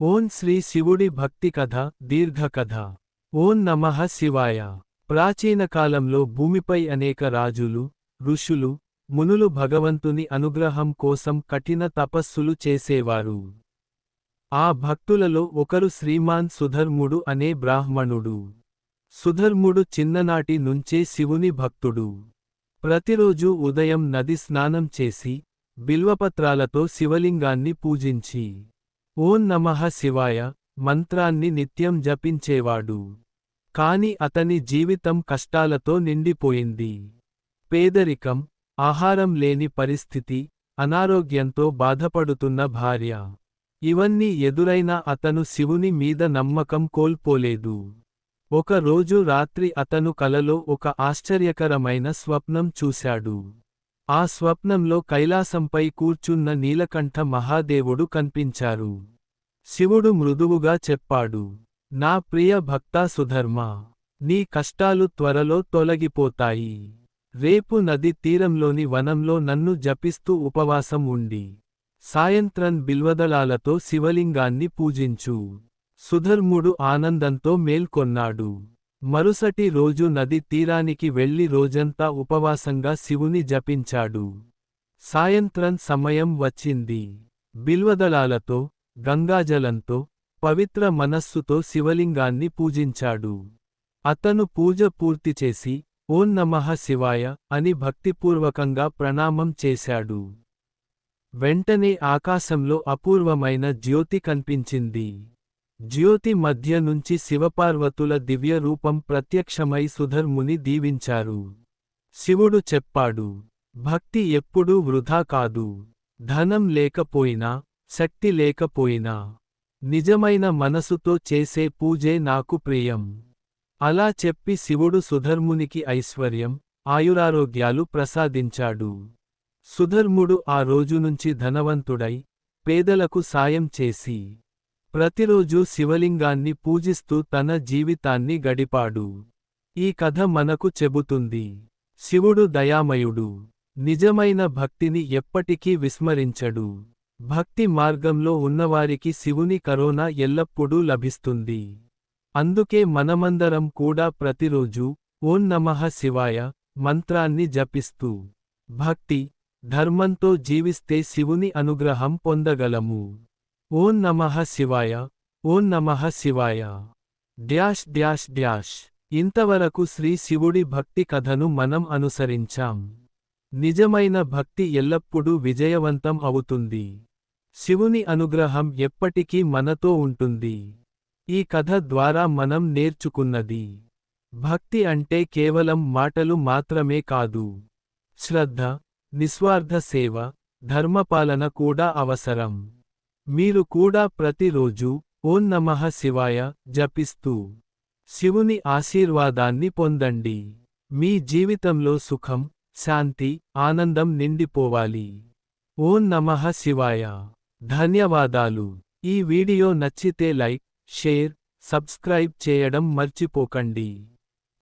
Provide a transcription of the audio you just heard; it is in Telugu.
ఓం శ్రీ శివుడి భక్తి కథ దీర్ఘకథ ఓం నమః శివాయ. ప్రాచీన కాలంలో భూమిపై అనేక రాజులు ఋషులు మునులు భగవంతుని అనుగ్రహం కోసం కఠిన తపస్సులు చేసేవారు. ఆ భక్తులలో ఒకరు శ్రీమాన్ సుధర్ముడు అనే బ్రాహ్మణుడు. సుధర్ముడు చిన్ననాటి నుంచే శివుని భక్తుడు. ప్రతిరోజూ ఉదయం నది స్నానం చేసి బిల్వపత్రాలతో శివలింగాన్ని పూజించి ఓం నమః శివాయ మంత్రాన్ని నిత్యం జపించేవాడు. కాని అతని జీవితం కష్టాలతో నిండిపోయింది. పేదరికం ఆహారం లేని పరిస్థితి అనారోగ్యంతో బాధపడుతున్న భార్య. ఇవన్నీ ఎదురైనా అతను శివుని మీద నమ్మకం కోల్పోలేదు. ఒక రోజు రాత్రి అతను కలలో ఒక ఆశ్చర్యకరమైన స్వప్నం చూశాడు. ఆ స్వప్నంలో కైలాసంపై కూర్చున్న నీలకంఠ మహాదేవుడు కన్పించారు. శివుడు మృదువుగా చెప్పాడు నా ప్రియ భక్తా సుధర్మ నీ కష్టాలు త్వరలో తొలగిపోతాయి. రేపు నది తీరంలోని వనంలో నన్ను జపిస్తూ ఉపవాసం ఉండి సాయంత్రం బిల్వదళాలతో శివలింగాన్ని పూజించు. సుధర్ముడు ఆనందంతో మేల్కొన్నాడు. మరుసటి రోజు నది తీరానికి వెళ్ళి రోజంతా ఉపవాసంగా శివుని జపించాడు. సాయంత్రం సమయం వచ్చింది. బిల్వదళాలతో గంగాజలంతో పవిత్ర మనస్సుతో శివలింగాన్ని పూజించాడు. అతను పూజ పూర్తి చేసి ఓం నమః శివాయ అని భక్తిపూర్వకంగా ప్రణామం చేశాడు. వెంటనే ఆకాశంలో అపూర్వమైన జ్యోతి కన్పించింది. జ్యోతి మధ్య నుంచి శివపార్వతుల దివ్య రూపం ప్రత్యక్షమై సుధర్ముని దీవించారు. శివుడు చెప్పాడు భక్తి ఎప్పుడూ వృధా కాదు. ధనం లేకపోయినా శక్తి లేకపోయినా నిజమైన మనసుతో చేసే పూజే నాకు ప్రియం అలా చెప్పి శివుడు సుధర్మునికి ఐశ్వర్యం ఆయురారోగ్యాలు ప్రసాదించాడు. సుధర్ముడు ఆ రోజు నుంచి ధనవంతుడై పేదలకు సాయం చేసి ప్రతిరోజూ శివలింగాన్ని పూజిస్తూ తన జీవితాన్ని గడిపాడు. ఈ కథ మనకు చెబుతుంది. శివుడు దయామయుడు. నిజమైన భక్తిని ఎప్పటికీ విస్మరించడు. భక్తి మార్గంలో ఉన్నవారికి శివుని కరోనా ఎల్లప్పుడూ లభిస్తుంది. అందుకే మనమందరం కూడా ప్రతిరోజు ఓం నమః శివాయ మంత్రాన్ని జపిస్తూ భక్తి ధర్మంతో జీవిస్తే శివుని అనుగ్రహం పొందగలము. ఓం నమః శివాయ ఓం నమః శివాయ. Dash dash dash. ఇంతవరకు శ్రీ శివుడి భక్తి కథను మనం అనుసరించాం. నిజమైన భక్తి ఎల్లప్పుడూ విజయవంతం అవుతుంది. శివుని అనుగ్రహం ఎప్పటికీ మనతో ఉంటుంది. ఈ కథ ద్వారా మనం నేర్చుకున్నది. భక్తి అంటే కేవలం మాటలు మాత్రమే కాదు. శ్రద్ధ నిస్వార్థ సేవ ధర్మపాలన కూడా అవసరం. మీరు కూడా ప్రతిరోజు ఓం నమః శివాయ జపిస్తూ శివుని ఆశీర్వాదాన్ని పొందండి. మీ జీవితంలో సుఖం శాంతి ఆనందం నిండిపోవాలి. ఓం నమః శివాయ. ధన్యవాదాలు. ఈ వీడియో నచ్చితే లైక్ షేర్ సబ్స్క్రైబ్ చేయడం మర్చిపోకండి.